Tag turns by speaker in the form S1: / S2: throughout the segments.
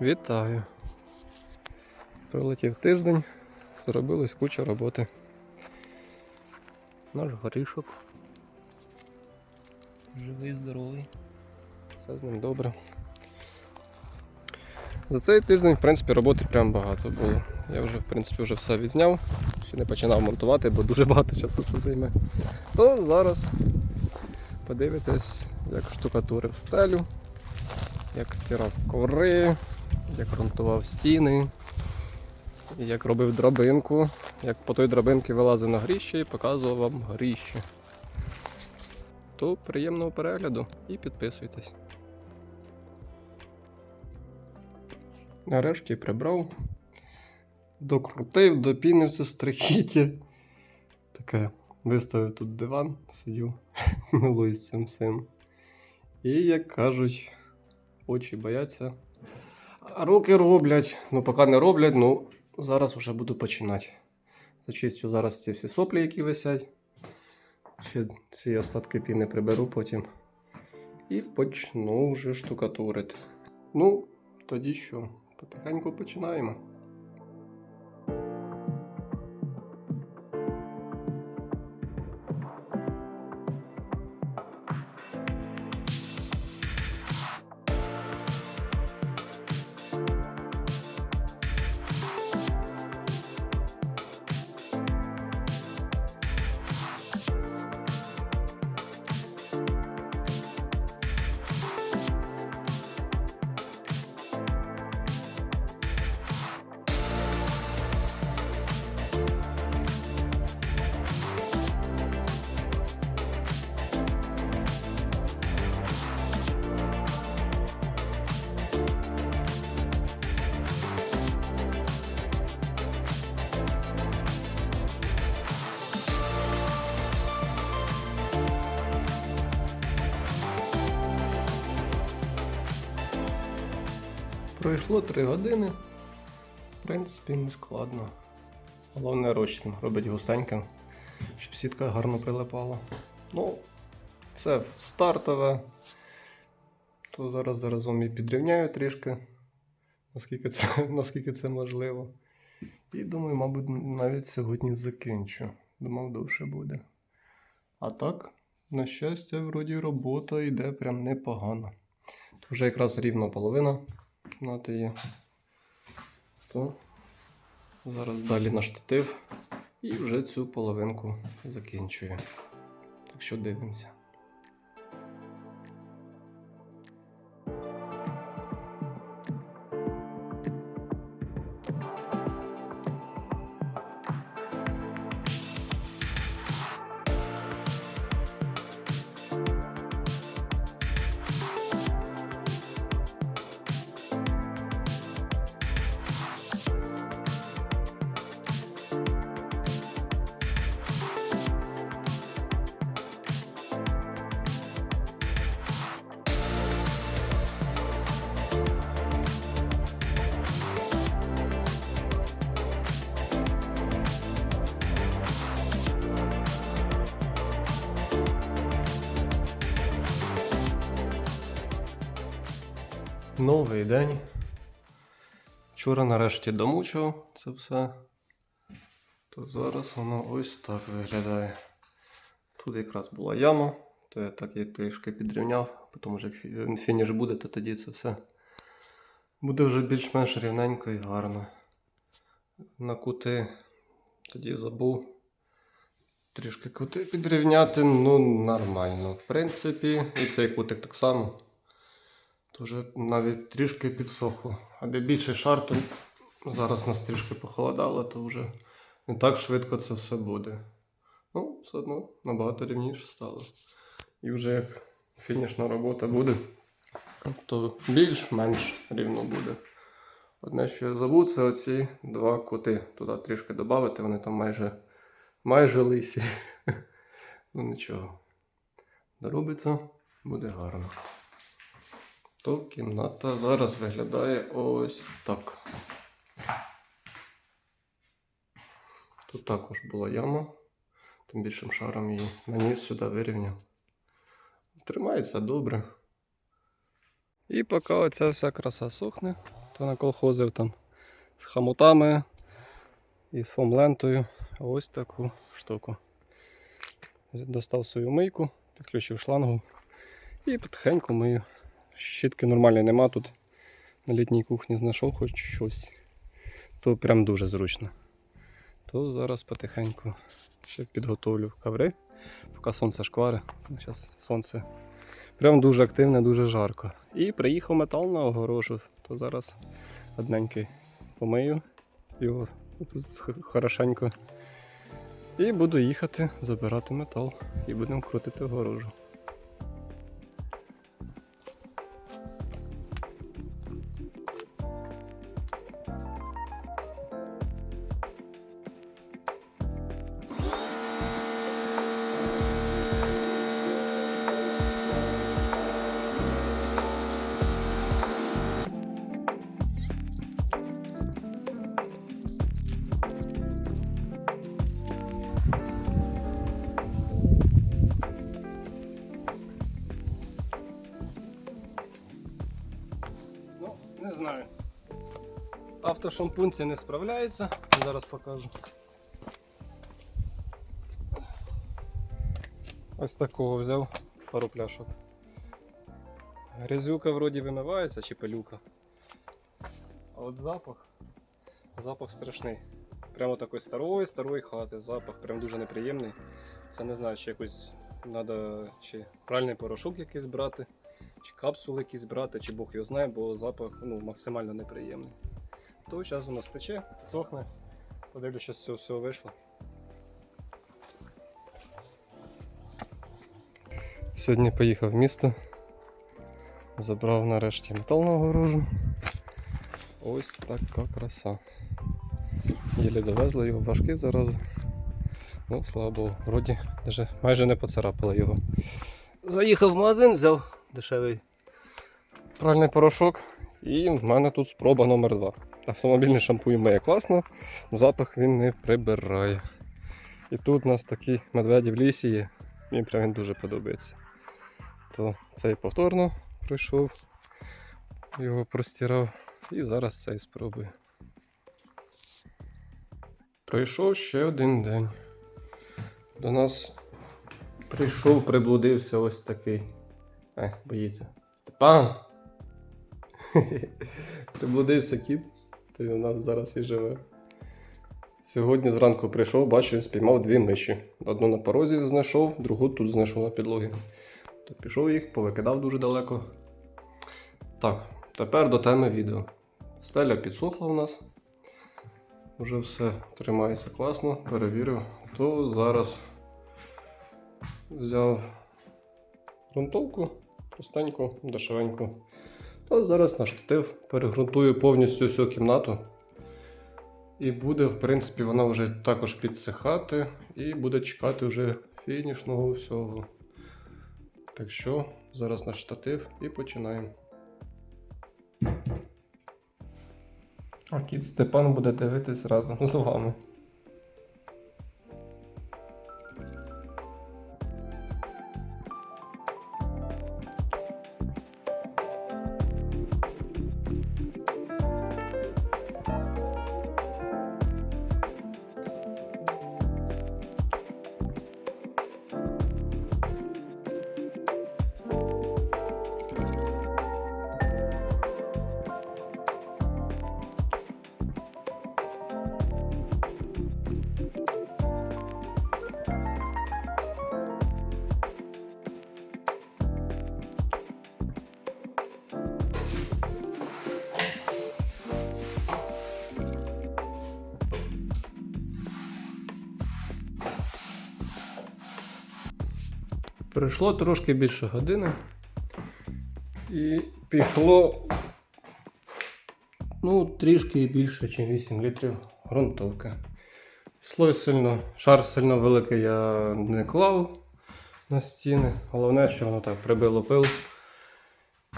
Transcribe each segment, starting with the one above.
S1: Вітаю. Пролетів тиждень, зробилось куча роботи. Наш горішок. Живий, здоровий. Все з ним добре. За цей тиждень, в принципі, роботи прям багато було. Я вже, в принципі, вже все відзняв, ще не починав монтувати, бо дуже багато часу це займе. То зараз подивитесь, як штукатурив стелю, як стирав коври, як ґрунтував стіни, як робив драбинку, як по той драбинці вилазив на гріще і показував вам гріще. То приємного перегляду і підписуйтесь. Нарешті прибрав, докрутив, допінив це страхіття. Таке, виставив тут диван, сидю, милуюсь цим всім. І, як кажуть, очі бояться. А руки роблять. Ну, поки не роблять, ну зараз вже буду починати. Зачистю зараз ці всі соплі, які висять. Ще ці остатки піни приберу потім. І почну вже штукатурити. Ну, тоді що? Потихеньку починаємо. Пройшло 3 години. В принципі, не складно. Головне розчин робить густенько, щоб сітка гарно прилипала. Ну, це стартове. То зараз заразом і підрівняю трішки, наскільки це, наскільки це можливо. І думаю, мабуть, навіть сьогодні закінчу. Думав, довше буде. А так, на щастя, вроді робота йде прям непогано. Тут вже якраз рівно половина кімнати є. То зараз далі на штатив і вже цю половинку закінчую. Так що дивимося. Новий день. Вчора нарешті домучив це все. То зараз воно ось так виглядає. Тут якраз була яма, то я так її трішки підрівняв, тому що як фініш буде, то тоді це все буде вже більш-менш рівненько і гарно. На кути тоді забув трішки кути підрівняти, ну нормально. В принципі, і цей кутик так само. То вже навіть трішки підсохло. А де більший шар, то зараз нас трішки похолодало, то вже не так швидко це все буде. Ну, все одно набагато рівніше стало. І вже як фінішна робота буде, то більш-менш рівно буде. Одне, що я забув, це оці два кути. Туди трішки додати, вони там майже, майже лисі. Ну нічого. Доробиться, буде гарно. То кімната зараз виглядає ось так. Тут також була яма, тим більшим шаром її наніс сюди вирівняв. Тримається добре. І поки оця вся краса сохне, то наколхозив там з хамутами і з фомлентою ось таку штуку. Достав свою мийку, підключив шлангу і потихеньку мию. Щітки нормальної нема тут. На літній кухні знайшов хоч щось. То прям дуже зручно. То зараз потихеньку ще підготовлю коври, поки сонце шквари. Зараз сонце прям дуже активне, дуже жарко. І приїхав метал на огорожу, то зараз одненький помию його хорошенько. І буду їхати забирати метал і будемо крутити огорожу. Автошампунь це не справляється. Зараз покажу. Ось такого взяв пару пляшок. Грязюка вроді вимивається чи пилюка. А от запах. Запах страшний. Прямо такої старої, старої хати. Запах прям дуже неприємний. Це не знаю, чи якось треба чи пральний порошок якийсь брати, чи капсули якісь брати, чи Бог його знає, бо запах ну, максимально неприємний. То зараз воно стече, сохне. Подивлюсь, що з цього всього вийшло. Сьогодні поїхав в місто. Забрав нарешті метал на огорожу. Ось така краса. Єлі довезли його важкий зараз. Ну, слава Богу, вроді даже майже не поцарапало його. Заїхав в магазин, взяв дешевий пральний порошок. І в мене тут спроба номер 2 Автомобільний шампунь має класно, але запах він не прибирає. І тут у нас такий медведі в лісі є. Мені прям він дуже подобається. То цей повторно пройшов, його простирав. І зараз цей спробую. Пройшов ще один день. До нас прийшов, приблудився ось такий. Е, боїться. Степан! Приблудився кіт, він у нас зараз і живе. Сьогодні зранку прийшов, бачу, спіймав дві миші. Одну на порозі знайшов, другу тут знайшов на підлогі. То пішов їх, повикидав дуже далеко. Так, тепер до теми відео. Стеля підсохла у нас. Уже все тримається класно, перевірив. То зараз взяв ґрунтовку, простеньку, дешевеньку. Та зараз на штатив перегрунтую повністю всю кімнату. І буде, в принципі, вона вже також підсихати і буде чекати вже фінішного всього. Так що зараз на штатив і починаємо. А кіт Степан буде дивитись разом з вами. Пройшло трошки більше години. І пішло ну, трішки більше, ніж 8 літрів ґрунтовки. Слой сильно, шар сильно великий я не клав на стіни. Головне, що воно так прибило пил.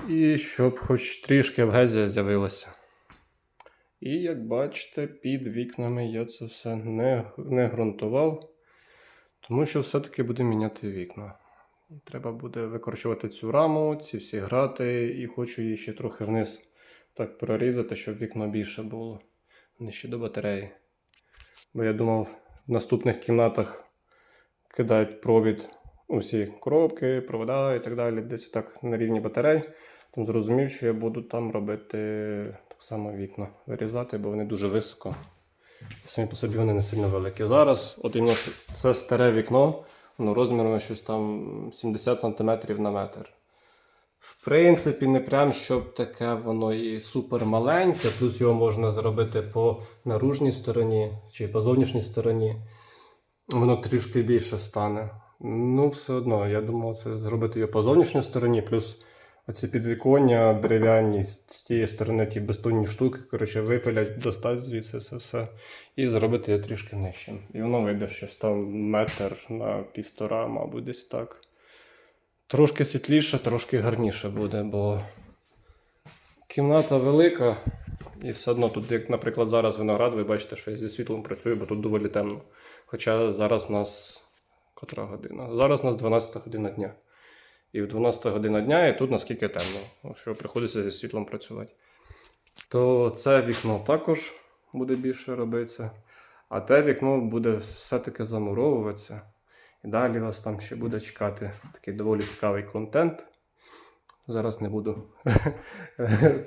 S1: І щоб хоч трішки абгезія з'явилася. І як бачите, під вікнами я це все не, не ґрунтував, тому що все-таки буде міняти вікна. Треба буде викорчувати цю раму, ці всі грати, і хочу її ще трохи вниз так прорізати, щоб вікно більше було нижче до батареї. Бо я думав, в наступних кімнатах кидають провід усі коробки, провода і так далі, десь так на рівні батарей. Там зрозумів, що я буду там робити так само вікна вирізати, бо вони дуже високо. Самі по собі вони не сильно великі. Зараз, от іменно це старе вікно, воно розміром щось там 70 см на метр. В принципі, не прям щоб таке воно і супер маленьке, плюс його можна зробити по наружній стороні чи по зовнішній стороні. Воно трішки більше стане. Ну, все одно, я думав, це зробити його по зовнішній стороні, плюс оці підвіконня дерев'яні з тієї сторони ті безтонні штуки, коротше, випилять, достать звідси це все і зробити його трішки нижчим. І воно вийде щось там метр на півтора, мабуть, десь так. Трошки світліше, трошки гарніше буде, бо кімната велика, і все одно тут, як, наприклад, зараз виноград, ви бачите, що я зі світлом працюю, бо тут доволі темно. Хоча зараз нас котра година? Зараз нас 12 година дня. І в 12 година дня і тут наскільки темно, що приходиться зі світлом працювати. То це вікно також буде більше робитися, а те вікно буде все-таки замуровуватися. І далі вас там ще буде чекати такий доволі цікавий контент. Зараз не буду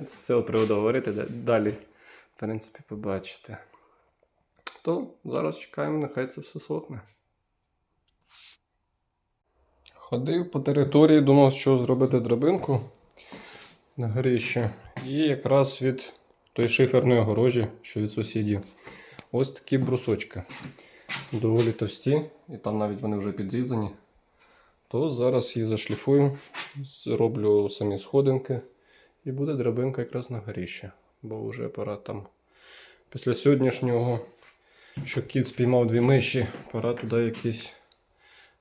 S1: з цього приводу говорити. Далі, в принципі, побачите. То зараз чекаємо, нехай це все сохне. Ходив по території, думав, що зробити драбинку на горіще. І якраз від тої шиферної огорожі, що від сусідів. Ось такі брусочки. Доволі товсті, і там навіть вони вже підрізані. То зараз їх зашліфую, зроблю самі сходинки, і буде драбинка якраз на горіще. Бо вже пора там після сьогоднішнього, що кіт спіймав дві миші, пора туди якісь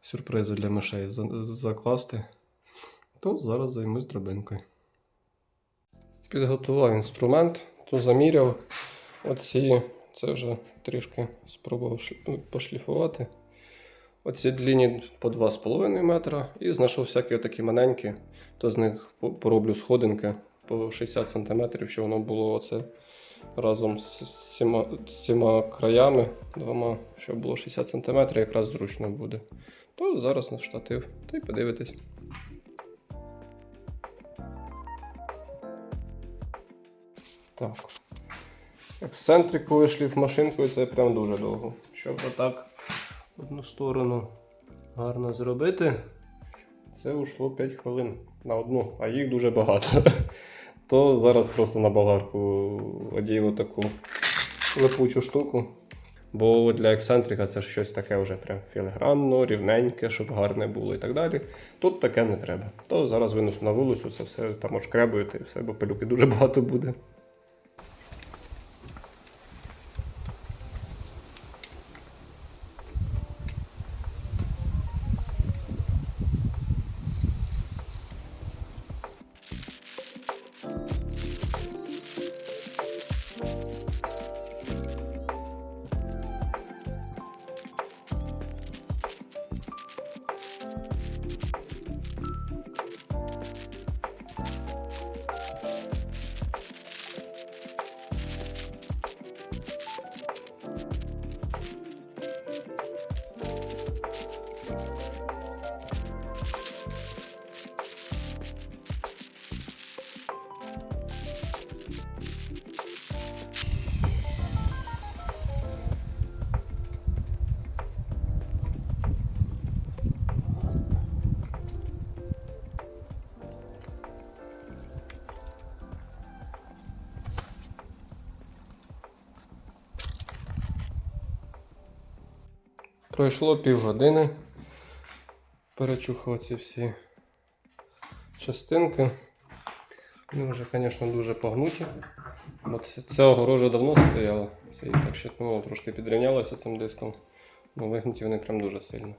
S1: сюрпризи для мишей закласти. То зараз займусь драбинкою. Підготував інструмент, то заміряв оці, це вже трішки спробував пошліфувати. Оці длінні по 2,5 метра і знайшов всякі такі маленькі, то з них пороблю сходинки по 60 см, щоб воно було оце разом з всіма краями двома, щоб було 60 см, якраз зручно буде. То зараз на штатив, та й подивитись. Так. Ексцентриковою шліфмашинкою це прям дуже довго. Щоб отак одну сторону гарно зробити, це ушло 5 хвилин на одну, а їх дуже багато. То зараз просто на болгарку одіяло таку липучу штуку. Бо для ексцентрика це ж щось таке вже прям філігранно, рівненьке, щоб гарне було і так далі. Тут таке не треба. То зараз винесу на вулицю, це все там ошкребуєте і все, бо пилюки дуже багато буде. Пройшло півгодини. Перечухав ці всі частинки. Вони вже, звісно, дуже погнуті. Бо ця огорожа давно стояла. Це її так щитнуло, трошки підрівнялося цим диском. Ну, вигнуті вони прям дуже сильно.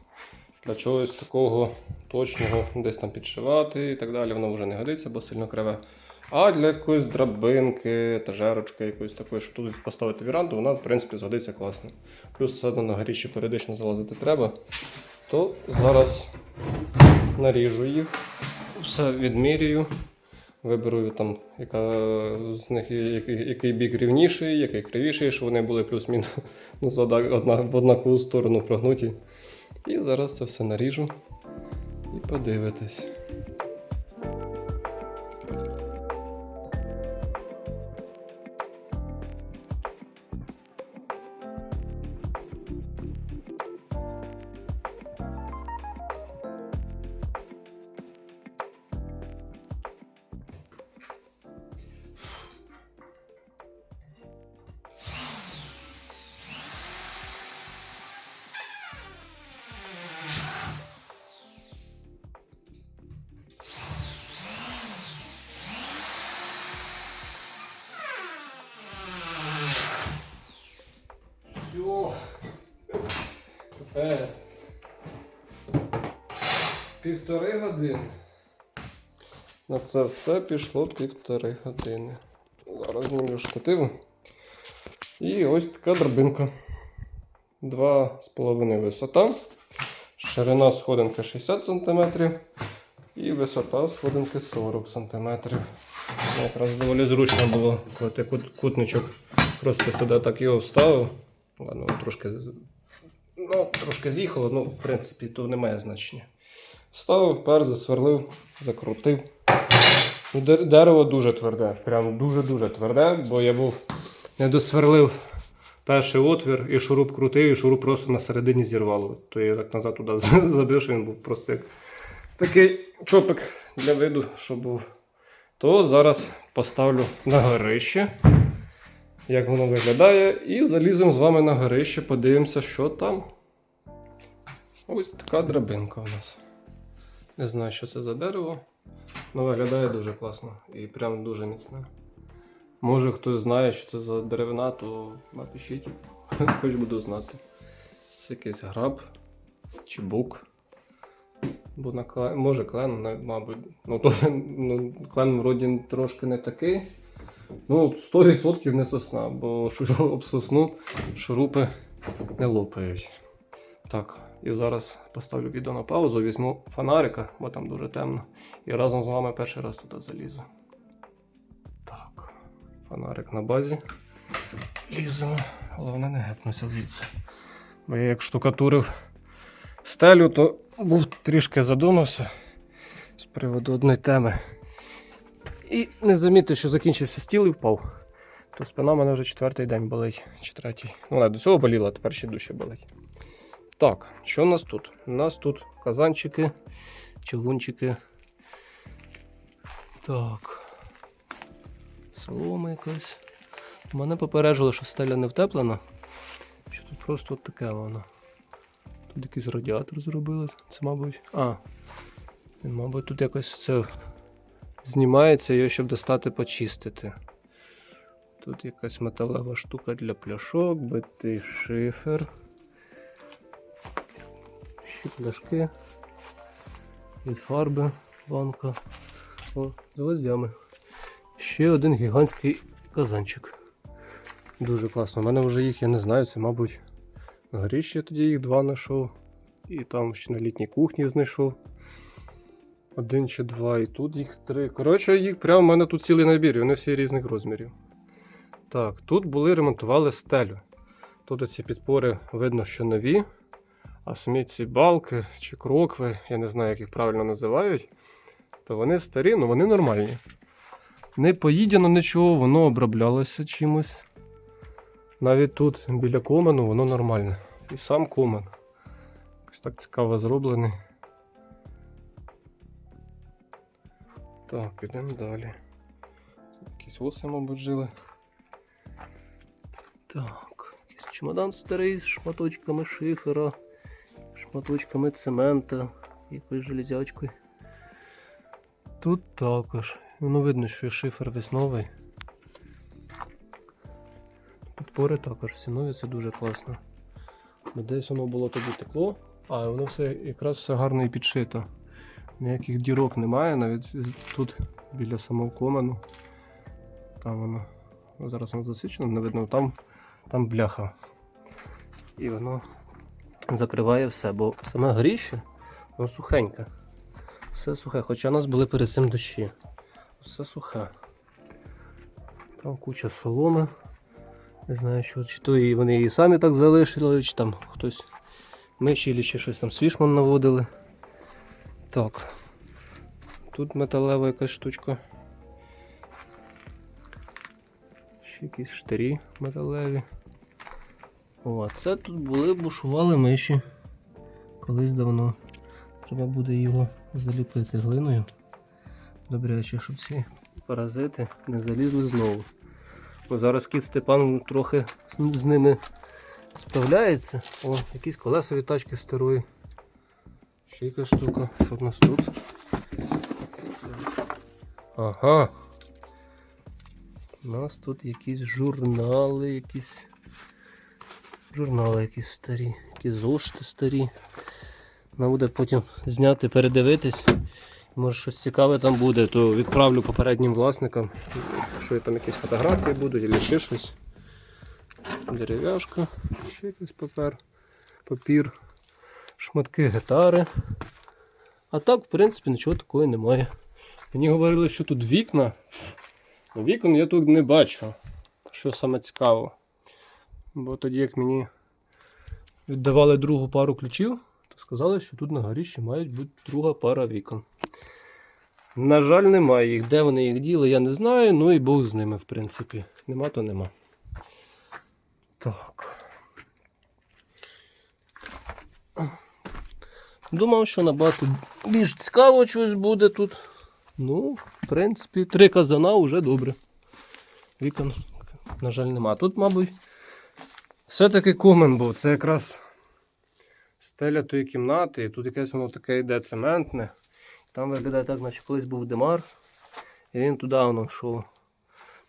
S1: Для чогось такого точного десь там підшивати і так далі, воно вже не годиться, бо сильно криве. А для якоїсь драбинки, етажерочки, якоїсь такої, щоб тут поставити віранду, вона, в принципі, згодиться класно. Плюс все одно на горіші періодично залазити треба. То зараз наріжу їх, все відмірюю. Виберу там, яка з них який, бік рівніший, який кривіший, щоб вони були плюс-мінус в однакову сторону прогнуті. І зараз це все наріжу і подивитись. Капець. Півтори години. На це все пішло півтори години. Зараз знімлю штативу. І ось така драбинка. 2,5 висота. Ширина сходинки 60 см. І висота сходинки 40 см. Якраз доволі зручно було, коли ти кутничок просто сюди так його вставив. Ладно, трошки, ну, трошки з'їхало, ну, в принципі, то не має значення. Вставив, пер, засверлив, закрутив. Ну, Дерево дуже тверде, прям дуже-дуже тверде, бо я був не досверлив перший отвір, і шуруп крутив, і шуруп просто на середині зірвало. То я так назад туди забив, що він був просто як такий чопик для виду, що був. То зараз поставлю на горище, як воно виглядає, і заліземо з вами на горище, подивимося, що там. Ось така драбинка у нас. Не знаю, що це за дерево. але виглядає дуже класно і прям дуже міцне. Може хтось знає, що це за деревина, то напишіть, хоч буду знати. Це якийсь граб чи бук. Бо на клен, може клен, мабуть. Ну, то, ну, клен вроді трошки не такий. Ну, 100% не сосна, бо об сосну шурупи не лопають. Так, і зараз поставлю відео на паузу, візьму фонарика, бо там дуже темно. І разом з вами перший раз туди залізу. Так, фонарик на базі. Ліземо. Головне не гепнуся звідси. Бо я як штукатурив стелю, то був трішки задумався з приводу одної теми. І не замітив, що закінчився стіл і впав. То спина мене вже четвертий день болить, чи третій. Ну, вона до цього боліла, тепер ще дужче болить. Так, що у нас тут? У нас тут казанчики, чавунчики. Так. Солома якась. Мене попереджили, що стеля не втеплена. Що тут просто от таке воно. Тут якийсь радіатор зробили. Це, мабуть. А. Він, мабуть, тут якось це знімається його, щоб достати почистити. Тут якась металева штука для пляшок, битий шифер. Ще пляшки. Від фарби, банка. О, з гвоздями. Ще один гігантський казанчик. Дуже класно. У мене вже їх, я не знаю, це, мабуть, на я тоді їх два знайшов. І там ще на літній кухні знайшов. Один чи два, і тут їх три. Коротше, їх прямо в мене тут цілий набір, і вони всі різних розмірів. Так, тут були ремонтували стелю. Тут оці підпори видно, що нові. А самі ці балки чи крокви, я не знаю, як їх правильно називають, то вони старі, ну вони нормальні. Не поїдено нічого, воно оброблялося чимось. Навіть тут біля комену воно нормальне. І сам комен. Якось так цікаво зроблений. Так, ідемо далі. Якісь оси, мабуть, жили. Так, якийсь чемодан старий з шматочками шифера, шматочками цемента, якоюсь железячкою. Тут також. Воно видно, що шифер весь новий. Підпори також всі нові, це дуже класно. Десь воно було тоді текло, а воно все якраз все гарно і підшито. Ніяких дірок немає, навіть тут біля самого комену. Там воно. Зараз воно засвічено, не видно, там, там бляха. І воно закриває все, бо саме горіще, воно сухеньке. Все сухе, хоча у нас були перед цим дощі. Все сухе. Там куча соломи. Не знаю, що, чи то і вони її самі так залишили, чи там хтось миші, чи щось там свішман наводили. Так. Тут металева якась штучка. Ще якісь штирі металеві. О, це тут були, бушували миші. Колись давно. Треба буде його заліпити глиною. Добряче, щоб ці паразити не залізли знову. Бо зараз кіт Степан трохи з, ними справляється. О, якісь колеса від тачки старої. Ще якась штука. Що в нас тут? Ага. У нас тут якісь журнали, якісь. Журнали якісь старі, якісь зошити старі. Нам буде потім зняти, передивитись. Може щось цікаве там буде, то відправлю попереднім власникам. Що там якісь фотографії будуть, або ще щось. Дерев'яшка, ще якийсь папер, папір, шматки гітари. А так, в принципі, нічого такого немає. Мені говорили, що тут вікна. Вікон я тут не бачу. Що саме цікаво. Бо тоді, як мені віддавали другу пару ключів, то сказали, що тут на горі ще мають бути друга пара вікон. На жаль, немає їх. Де вони їх діли, я не знаю. Ну і Бог з ними, в принципі. Нема, то нема. Так. Думав, що набагато більш цікаво щось буде тут. Ну, в принципі, три казана вже добре. Вікон, на жаль, нема. Тут, мабуть, все-таки комен був. Це якраз стеля тої кімнати. І тут якесь воно таке йде цементне. Там виглядає так, наче колись був Демар. І він туди воно йшов.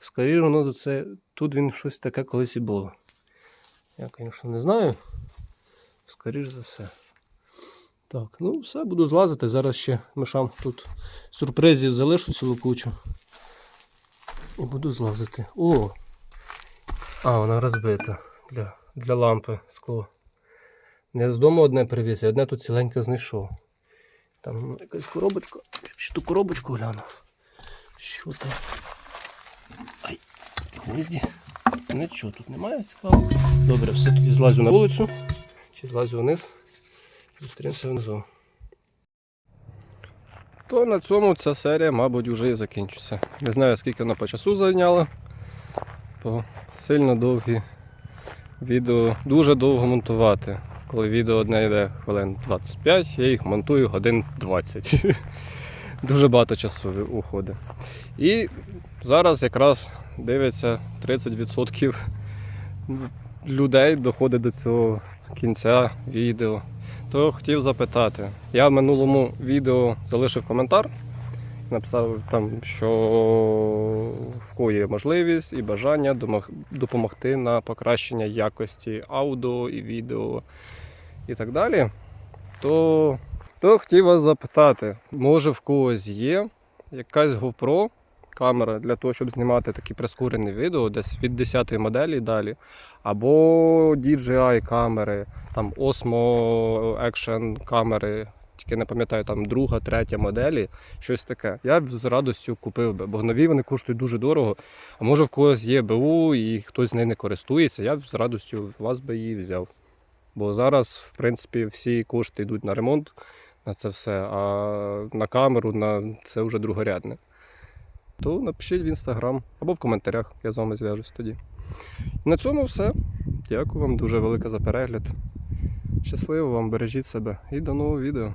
S1: Скоріше воно за це. Тут він щось таке колись і було. Я, звісно, не знаю. Скоріше за все. Так, ну все, буду злазити. Зараз ще мишам тут сюрпризів залишу цілу кучу. І буду злазити. О! А, вона розбита для, для лампи скло. Я з дому одне привіз, я одне тут ціленьке знайшов. Там якась коробочка. Ще ту коробочку гляну. Що там? Ай, гвозді. Нічого тут немає цікавого. Добре, все тоді злазю на вулицю. Чи злазю вниз. Зустрінемося внизу. То на цьому ця серія, мабуть, вже і закінчиться. Не знаю, скільки вона по часу зайняла. Бо сильно довгі відео, дуже довго монтувати. Коли відео одне йде хвилин 25, я їх монтую годин 20. Дуже багато часу уходить. І зараз якраз дивиться 30% людей доходить до цього кінця відео. То хотів запитати. Я в минулому відео залишив коментар, написав там, що в кого є можливість і бажання допомогти на покращення якості аудіо і відео і так далі. То, то хотів вас запитати, може в когось є якась GoPro камера для того, щоб знімати такі прискорені відео десь від 10 моделі і далі. Або DJI камери, там Osmo Action камери, тільки не пам'ятаю, там друга, третя моделі, щось таке. Я б з радістю купив би, бо нові вони коштують дуже дорого. А може в когось є БУ і хтось з нею не користується, я б з радістю вас би її взяв. Бо зараз, в принципі, всі кошти йдуть на ремонт, на це все, а на камеру на це вже другорядне. То напишіть в інстаграм або в коментарях, я з вами зв'яжусь тоді. На цьому все. Дякую вам дуже велике за перегляд. Щасливо вам, бережіть себе і до нового відео.